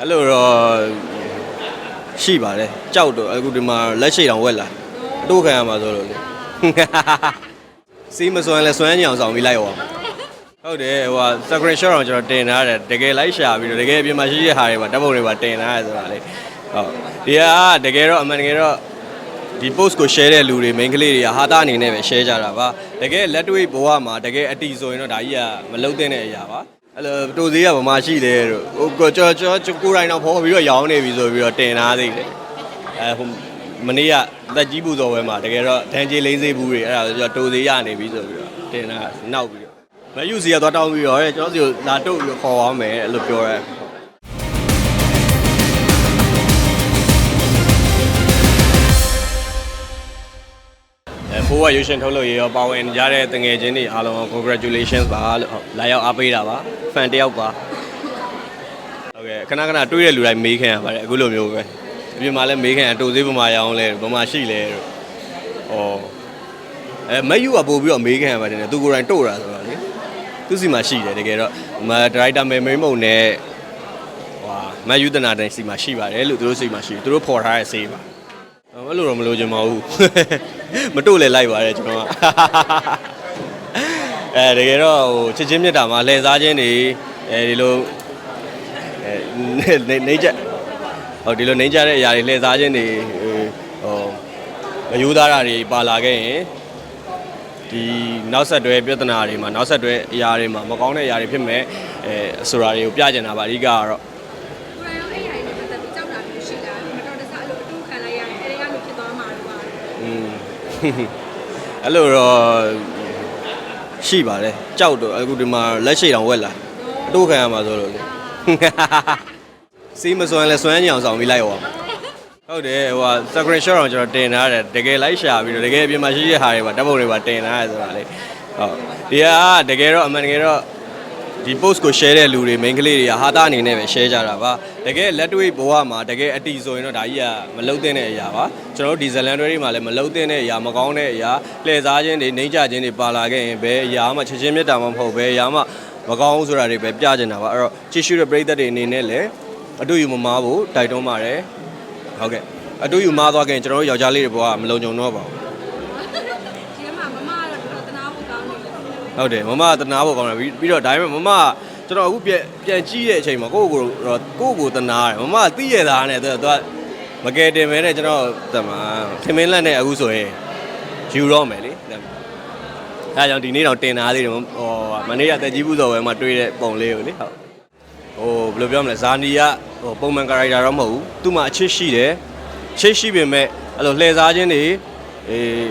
အဲ့လိုတော့ရှိပါတယ်ကြောက်တော့အခုဒီမှာလက်ရှိတောင်ဝက်လာအတို့ခံရမှာဆိုလို့လေစီးမစွမ်းလဲစွမ်းညောင်ဆောင်ပြီးလိုက်ရောဟုတ်တယ်ဟိုဟာ screen shot တော့ကျွန်တော်တင်ထားတယ်တကယ်လိုက်ရှာပြီးတော့တကယ်အပြင်မှာရှိတဲ့ဟာတွေပါဓာတ်ပုံတွေပါတင်ထားတယ်ဆိုတာလေဟုတ်ဒီကတကယ်တော့အမှန်တကယ်တော့ဒီ post ကို share တဲ့လူတွေ main ကလေးတွေကဟာတာအနေနဲ့ပဲ share ကြတာပါတကယ်လက်တွေ့ဘဝမှာတကယ်အတီဆိုရင်တော့ဒါကြီးကမလုံတဲ့အရာပါ အဲ့လိုတိုသေးကဗမာရှိတယ်တို့ဟိုကျွန်တော်ကျွန်တော်ကိုယ်တိုင်တော့ဖော်ပြီးတော့ရောင်းနေပြီဆိုပြီးတော့တင်ထားသေးတယ်အဲဟိုမနေ့ကလက်ကြီးပူဇော်ပွဲမှာတကယ်တော့ဒန်ဂျေလိမ့်စေးဘူးတွေအဲ့ဒါဆိုတော့တိုသေးရနေပြီဆိုပြီးတော့တင်တာနောက်ပြီးတော့မယူစီကသွားတောင်းပြီးတော့ကျွန်တော်စီကိုလာတုတ်ပြီးခေါ်အောင်မယ်အဲ့လိုပြောရဲ အဲဖိုးကရွှေရှင်ထုတ်လို့ရေရောပါဝင်ကြတဲ့တငယ်ချင်းတွေအားလုံး congratulations ပါလို့ဟုတ်လာရောက်အားပေးတာပါဖန်တယောက်ပါဟုတ်ကဲ့ခဏခဏတွေးတဲ့လူတိုင်းမေးခံရပါတယ်အခုလိုမျိုးပဲအပြင်မှာလည်းမေးခံရတိုသေးပမာရအောင်လဲပမာရှိလဲတို့ဩအဲမယူကပို့ပြီးတော့မေးခံရပါတယ်သူကိုယ်တိုင်တို့တာဆိုတော့လေသူစီမှာရှိတယ်တကယ်တော့မဒရိုက်တာမေမိန်မုံနဲ့ဟွာမယူတနာတိုင်းစီမှာရှိပါတယ်လို့သူတို့စီမှာရှိတယ်သူတို့ဖော်ထားတဲ့စေးပါ အဲ့လိုတော့မလို့ချင်ပါဘူးမတို့လည်းလိုက်ပါတယ်ကျွန်တော်ကအဲတကယ်တော့ဟိုချစ်ချင်းမြတ်တာမှာလှည့်စားခြင်းတွေအဲဒီလိုအဲနေနေကြဟိုဒီလိုနေကြတဲ့အရာတွေလှည့်စားခြင်းတွေဟိုမယူသားတာတွေပါလာခဲ့ရင်ဒီနောက်ဆက်တွဲပြဿနာတွေမှာနောက်ဆက်တွဲအရာတွေမှာမကောင်းတဲ့အရာတွေဖြစ်မဲ့အဲဆိုတာတွေကိုပြကျင်တာပါအဓိကကတော့ ကိုယ်ရောအဲ့ရိုင်နဲ့ပတ်သက်ပြီးကြောက်တာမျိုးရှိလားမတော်တဆအဲ့လိုအတူခံလိုက်ရတယ်အဲ့ဒီကလိုဖြစ်သွားမှာလို့ပါ อืมအဲ့လိုတော့ရှိပါတယ်ကြောက်တော့အခုဒီမှာလက်ရှိတောင်ဝက်လာအတို့ခံရမှာဆိုလို့လေစီးမစွမ်းလဲစွမ်းညောင်ဆောင်ပြီးလိုက်ရောဟုတ်တယ်ဟိုဟာ screen shot တော့ကျွန်တော်တင်ထားတယ်တကယ်လိုက်ရှာပြီးတော့တကယ်အပြင်မှာရှိတဲ့ဟာတွေပါဓာတ်ပုံတွေပါတင်ထားတယ်ဆိုတာလေဟုတ်ဒီကတကယ်တော့အမှန်တကယ်တော့ ဒီ post ကို share တဲ့လူတွေ main ကလေးတွေကဟာတာအနေနဲ့ပဲ share ကြတာပါတကယ်လက်တွေ့ဘဝမှာတကယ်အတီဆိုရင်တော့ဒါကြီးကမလုံတဲ့အရာပါကျွန်တော်တို့ဒီဇလန်တွေတွေမှာလည်းမလုံတဲ့အရာမကောင်းတဲ့အရာလှည့်စားခြင်းတွေနှိမ့်ကြခြင်းတွေပါလာခဲ့ရင်ဘယ်အရာမှချက်ချင်းမြတ်တာမှမဟုတ်ဘယ်အရာမှမကောင်းဘူးဆိုတာတွေပဲပြကျင်တာပါအဲ့တော့ကြည့်ရှုတဲ့ပရိသတ်တွေအနေနဲ့လည်းအတူယူမမားဖို့တိုက်တွန်းပါတယ်ဟုတ်ကဲ့အတူယူမားသွားခင်ကျွန်တော်တို့ယောက်ျားလေးတွေဘဝကမလုံခြုံတော့ပါဘူးဒီမှာမမကတော့တော်တော်တနာဖို့ကောင်းနေတယ် ဟုတ်တယ်မမကတနာဖို့ကောင်းတယ်ပြီးပြီးတော့ဒါပေမဲ့မမကကျွန်တော်အခုပြန်ပြန်ကြည့်တဲ့အချိန်မှာကိုယ့်ကိုယ်ကိုကိုယ့်ကိုယ်တနာတယ်မမကသိရတာနဲ့သူကမကယ်တင်မဲနဲ့ကျွန်တော်တမခင်မင်းလက်နဲ့အခုဆိုရင်ယူတော့မယ်လေအဲကြောင့်ဒီနေ့တော့တင်သားလေးတယ်ဟိုမနေ့ကတက်ကြီးဘူးစော်ဝဲမှာတွေ့တဲ့ပုံလေးကိုလေဟုတ်ဟိုဘယ်လိုပြောမလဲဇာနီကဟိုပုံမှန် character တော့မဟုတ်ဘူးသူ့မှာအချစ်ရှိတယ်ချစ်ရှိပေမဲ့အဲ့လိုလှည့်စားခြင်းတွေအေး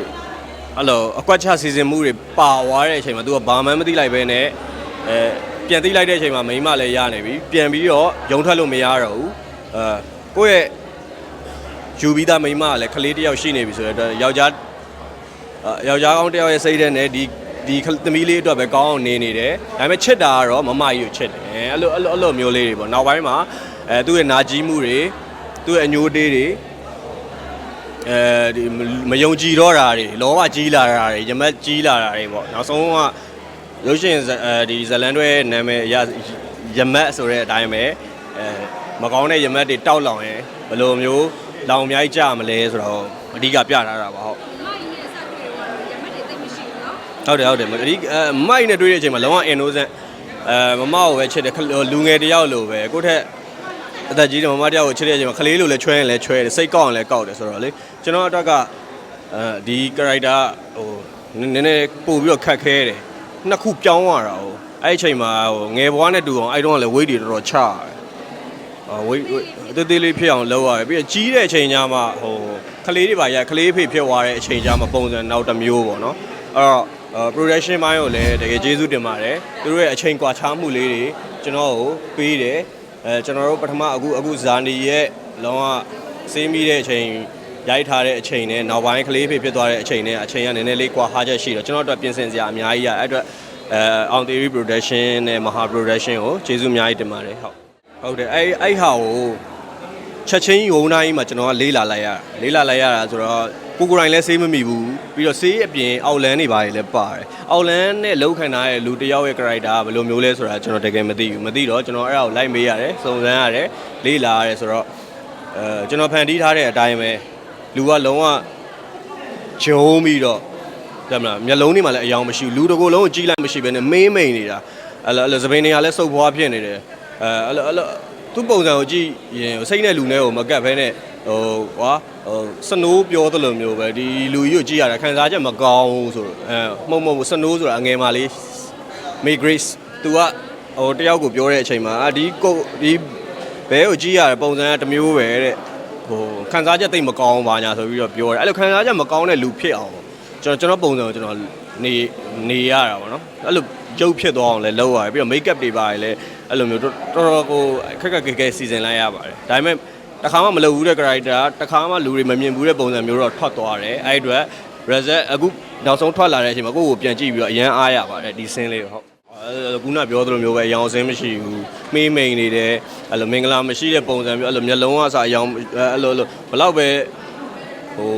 အဲ့လိုအကွက်ချစီစဉ်မှုတွေပါသွားတဲ့အချိန်မှာ तू ကဘာမှမသိလိုက်ပဲနဲ့အဲပြန်သိလိုက်တဲ့အချိန်မှာမိန်းမလည်းရနေပြီပြန်ပြီးတော့ရုံထွက်လို့မရတော့ဘူးအဲကိုယ့်ရဲ့ယူပြီးသားမိန်းမကလည်းကလေးတစ်ယောက်ရှိနေပြီဆိုတော့ယောက်ျားအဲယောက်ျားကောင်းတစ်ယောက်ရဲ့စိတ်ထဲနဲ့ဒီဒီသမီးလေးအတွက်ပဲကောင်းအောင်နေနေတယ်ဒါပေမဲ့ချစ်တာကတော့မမကြီးကိုချစ်တယ်အဲ့လိုအဲ့လိုအဲ့လိုမျိုးလေးတွေပေါ့နောက်ပိုင်းမှာအဲသူ့ရဲ့နာကြီးမှုတွေသူ့ရဲ့အညိုးတေးတွေ အဲဒီမယုံကြည်တော့တာတွေလောဘကြီးလာတာတွေရမက်ကြီးလာတာတွေပေါ့နောက်ဆုံးကရုပ်ရှင်ဇအဲဒီဇလန်တွေနာမည်ရရမက်ဆိုတဲ့အတိုင်းပဲအဲမကောင်းတဲ့ရမက်တွေတောက်လောင်ရင်ဘယ်လိုမျိုးလောင်အများကြီးကြာမလဲဆိုတော့အဓိကပြထားတာပါဟုတ်မမကြီးနဲ့ဆက်တွေ့တော့ရမက်တွေသိမရှိဘူးနော်ဟုတ်တယ်ဟုတ်တယ်အဓိအဲမိုက်နဲ့တွေ့တဲ့အချိန်မှာလုံးဝ innocent အဲမမကိုပဲချစ်တယ်ခလူငယ်တယောက်လိုပဲကိုယ့်ထက် အသက်ကြီးတယ်မမတယောက်ကိုချစ်တဲ့အချိန်မှာကလေးလိုလည်းချွဲရင်လည်းချွဲတယ်စိတ်ကောက်ရင်လည်းကောက်တယ်ဆိုတော့လေကျွန်တော်အတွက်ကအဲဒီ character ဟိုနည်းနည်းပို့ပြီးတော့ခတ်ခဲတယ်နှစ်ခုပြောင်းရတာဟိုအဲ့ဒီအချိန်မှာဟိုငယ်ဘွားနဲ့တူအောင်အဲ့တုန်းကလည်း weight တွေတော်တော်ချရတယ်အော် weight တေးသေးလေးဖြစ်အောင်လုပ်ရတယ်ပြီးတော့ကြီးတဲ့အချိန်ကျမှဟိုကလေးတွေပါရကလေးဖေဖြစ်သွားတဲ့အချိန်ကျမှပုံစံနောက်တစ်မျိုးပေါ့နော်အဲ့တော့အာ production ဘိုင်းကိုလည်းတကယ်ကျေးဇူးတင်ပါတယ်သူတို့ရဲ့အချိန်ကွာခြားမှုလေးတွေကျွန်တော်ကိုပေးတယ် အဲကျွန်တော်တို့ပထမအခုအခုဇာနီရဲ့လောကစေးမိတဲ့အချိန်ရိုက်ထားတဲ့အချိန်နဲ့နောက်ပိုင်းကလေးဖေဖြစ်သွားတဲ့အချိန်နဲ့အချိန်ကနည်းနည်းလေးကွာဟာချက်ရှိတော့ကျွန်တော်တို့ပြင်ဆင်စရာအများကြီးရအဲ့အတွက်အဲအောင် theory production နဲ့ maha production ကိုကျေးဇူးအများကြီးတင်ပါတယ်ဟုတ်ဟုတ်တယ်အဲ့အဲ့ဟာကိုချက်ချင်းယုံတိုင်းမှာကျွန်တော်ကလေးလာလိုက်ရတာလေးလာလိုက်ရတာဆိုတော့ ကိုကိုယ်တိုင်လည်းဆေးမမိဘူးပြီးတော့ဆေးအပြင်အောက်လန်းတွေပါတယ်လည်းပါတယ်အောက်လန်းနဲ့လောက်ခံထားတဲ့လူတစ်ယောက်ရဲ့ character ကဘယ်လိုမျိုးလဲဆိုတာကျွန်တော်တကယ်မသိဘူးမသိတော့ကျွန်တော်အဲ့ဒါကိုလိုက်မေးရတယ်စုံစမ်းရတယ်လေ့လာရတယ်ဆိုတော့အဲကျွန်တော်ဖန်တီးထားတဲ့အတိုင်းပဲလူကလုံးဝဂျုံပြီးတော့ဒါမလားမျက်လုံးတွေမှာလည်းအယောင်မရှိဘူးလူတစ်ကိုယ်လုံးကိုကြီးလိုက်မရှိဘဲနဲ့မေးမိန်နေတာအဲ့လိုအဲ့လိုသပင်းတွေကလည်းစုပ်ဖွားဖြစ်နေတယ်အဲအဲ့လိုအဲ့လိုသူ့ပုံစံကိုကြည့်ရင်စိတ်နဲ့လူနဲ့ကိုမကတ်ဘဲနဲ့ ဟိုကွာဟိုစနိုးပြောသလိုမျိုးပဲဒီလူကြီးကိုကြည့်ရတာခံစားချက်မကောင်းဘူးဆိုတော့အဲမှုံမဟုတ်စနိုးဆိုတာအငယ်မလေး May Grace तू ကဟိုတယောက်ကိုပြောတဲ့အချိန်မှာအာဒီကိုဒီဘဲကိုကြည့်ရတဲ့ပုံစံကတစ်မျိုးပဲတဲ့ဟိုခံစားချက်တိတ်မကောင်းပါညာဆိုပြီးတော့ပြောတယ်အဲ့လိုခံစားချက်မကောင်းတဲ့လူဖြစ်အောင်ကျွန်တော်ကျွန်တော်ပုံစံကိုကျွန်တော်နေနေရတာပေါ့နော်အဲ့လိုရုပ်ဖြစ်သွားအောင်လည်းလုပ်ရတယ်ပြီးတော့ make up တွေပါတယ်လည်းအဲ့လိုမျိုးတော်တော်ကိုခက်ခက်ခဲခဲစီစဉ်လိုက်ရပါတယ်ဒါပေမဲ့ တစ်ခါမှမလုပ်ဘူးတဲ့ character တစ်ခါမှလူတွေမမြင်ဘူးတဲ့ပုံစံမျိုးတော့ထွက်သွားတယ်အဲ့ဒီအတွက် result အခုနောက်ဆုံးထွက်လာတဲ့အချိန်မှာကိုယ့်ကိုပြန်ကြည့်ပြီးတော့အရန်အားရပါတယ်ဒီ scene လေးကိုဟုတ်အဲခုနပြောသလိုမျိုးပဲအယောင်အစင်းမရှိဘူးမေးမိန်နေတယ်အဲ့လိုမင်္ဂလာမရှိတဲ့ပုံစံမျိုးအဲ့လိုမျက်လုံးအစားအယောင်အဲ့လိုလိုဘလောက်ပဲဟို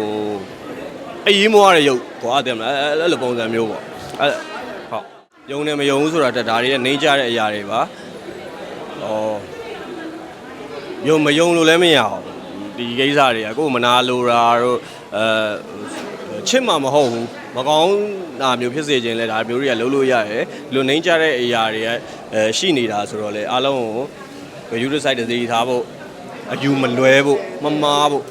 အရေးမွားတဲ့ရုပ်ကွာတယ်မလားအဲ့အဲ့လိုပုံစံမျိုးပေါ့အဲ့ဟုတ်ယုံတယ်မယုံဘူးဆိုတာတက်ဒါတွေကနေကြတဲ့အရာတွေပါဩ ယုံမယုံလို့လည်းမရအောင်ဒီကိစ္စတွေကကိုယ်မနာလိုတာတို့အဲချစ်မှာမဟုတ်ဘူးမကောင်းတာမျိုးဖြစ်စေခြင်းလဲဒါမျိုးတွေကလုံးလို့ရတယ်လူနှိမ့်ကြတဲ့အရာတွေကအဲရှိနေတာဆိုတော့လေအားလုံးကိုယူရဆိုင်တစ်စီထားဖို့အယူမလွဲဖို့မမားဖို့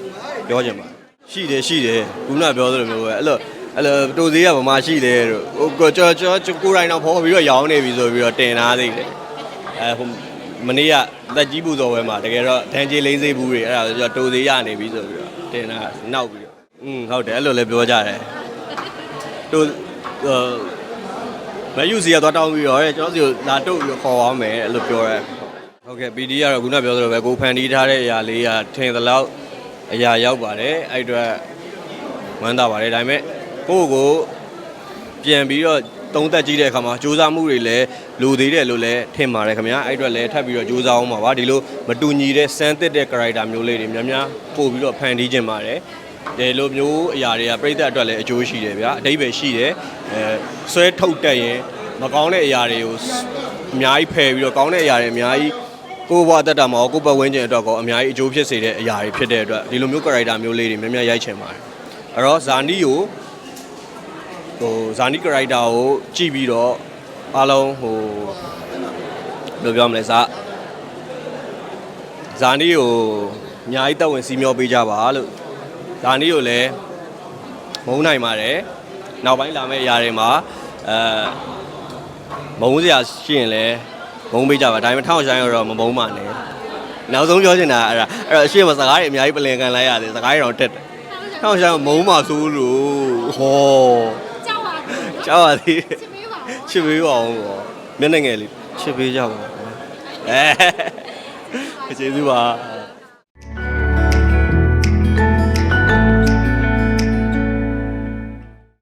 ပြောချင်ပါရှိတယ်ရှိတယ်ခုနပြောသလိုမျိုးပဲအဲ့လိုအဲ့လိုတူသေးကဗမာရှိတယ်တို့ဟိုကျွန်တော်ကျွန်တော်ကိုယ်တိုင်တော့ဖော်ပြီးတော့ရောင်းနေပြီဆိုပြီးတော့တင်ထားသေးတယ်အဲဟို မနေ့ကတက်ကြီးပူဇော်ပွဲမှာတကယ်တော့ဒန်ကျေလိမ့်စေးဘူးတွေအဲ့ဒါဆိုတော့တူသေးရနေပြီဆိုပြီးတော့တင်တာနောက်ပြီးတော့อืมဟုတ်တယ်အဲ့လိုလည်းပြောကြတယ်တူဟိုမယူစီကတော့တောင်းပြီးတော့ကျွန်တော်စီကိုလာတုတ်ပြီးခေါ်အောင်မယ်အဲ့လိုပြောရဲဟုတ်ကဲ့ PD ကတော့ခုနပြောသလိုပဲကိုဖန်တီးထားတဲ့အရာလေးကထင်သလောက်အရာရောက်ပါတယ်အဲ့အတွက်ဝမ်းသာပါတယ်ဒါပေမဲ့ကိုယ့်ကိုပြန်ပြီးတော့ သုံးသက်ကြည့်တဲ့အခါမှာစူးစမ်းမှုတွေလည်းလိုသေးတယ်လို့လည်းထင်ပါတယ်ခင်ဗျာအဲ့အတွက်လည်းထပ်ပြီးတော့စူးစမ်းအောင်ပါပါဒီလိုမတူညီတဲ့စမ်းသစ်တဲ့ character မျိုးလေးတွေများများပို့ပြီးတော့ဖန်တီးခြင်းပါတယ်ဒီလိုမျိုးအရာတွေကပြိသက်အတွက်လည်းအကျိုးရှိတယ်ဗျာအတိတ်ပဲရှိတယ်အဲဆွဲထုတ်တက်ရင်မကောင်းတဲ့အရာတွေကိုအများကြီးဖယ်ပြီးတော့ကောင်းတဲ့အရာတွေအများကြီးကိုယ့်ဘဝတက်တာမှာရောကိုယ့်ဘဝဝင်ကျင်အတွက်ကောအများကြီးအကျိုးဖြစ်စေတဲ့အရာတွေဖြစ်တဲ့အတွက်ဒီလိုမျိုး character မျိုးလေးတွေများများရိုက်ချင်ပါတယ်အဲ့တော့ဇာနီကို ဟိုဇာနီကရိုက်တာကိုကြည့်ပြီးတော့အားလုံးဟိုဘယ်လိုပြောမလဲဇာဇာနီကိုအများကြီးတက်ဝင်စီမျောပေးကြပါလို့ဇာနီကိုလည်းမုန်းနိုင်ပါတယ်နောက်ပိုင်းလာမယ့်အရာတွေမှာအဲမုန်းစရာရှိရင်လည်းမုန်းပေးကြပါဒါပေမဲ့ထောက်ဆိုင်တော့မမုန်းပါနဲ့နောက်ဆုံးပြောချင်တာအဲ့ဒါအဲ့တော့အရှိမစကားတွေအများကြီးပလင်ကန်လိုက်ရတယ်စကားတွေတော့တက်တယ်ထောက်ဆိုင်မုန်းပါဆိုလို့ဟော ကြောက်ပါဘူးကြောက်ပါသေးတယ်ချစ်ပေးပါဦးချစ်ပေးပါအောင်ပေါ့မျက်နှာငယ်လေးချစ်ပေးကြပါဦးအဲကျေးဇူးပါ